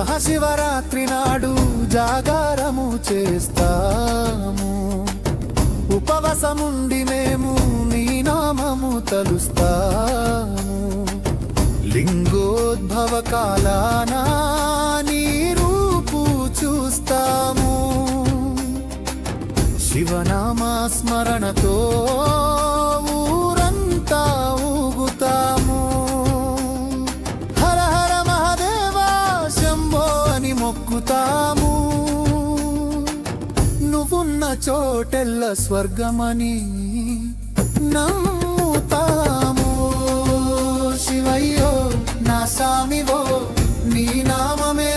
మహాశివరాత్రి నాడు జాగారము చేస్తాము. ఉపవసముండి మేము నీ నామము తలుస్తాము. లింగోద్భవ కాలాన నీ రూపు చూస్తాము. శివనామా స్మరణతో మొక్కుతాము. నువ్వున్న చోటెల్ల స్వర్గమని నమ్ముతాము. శివయ్యో నా సామివో నీ నామమే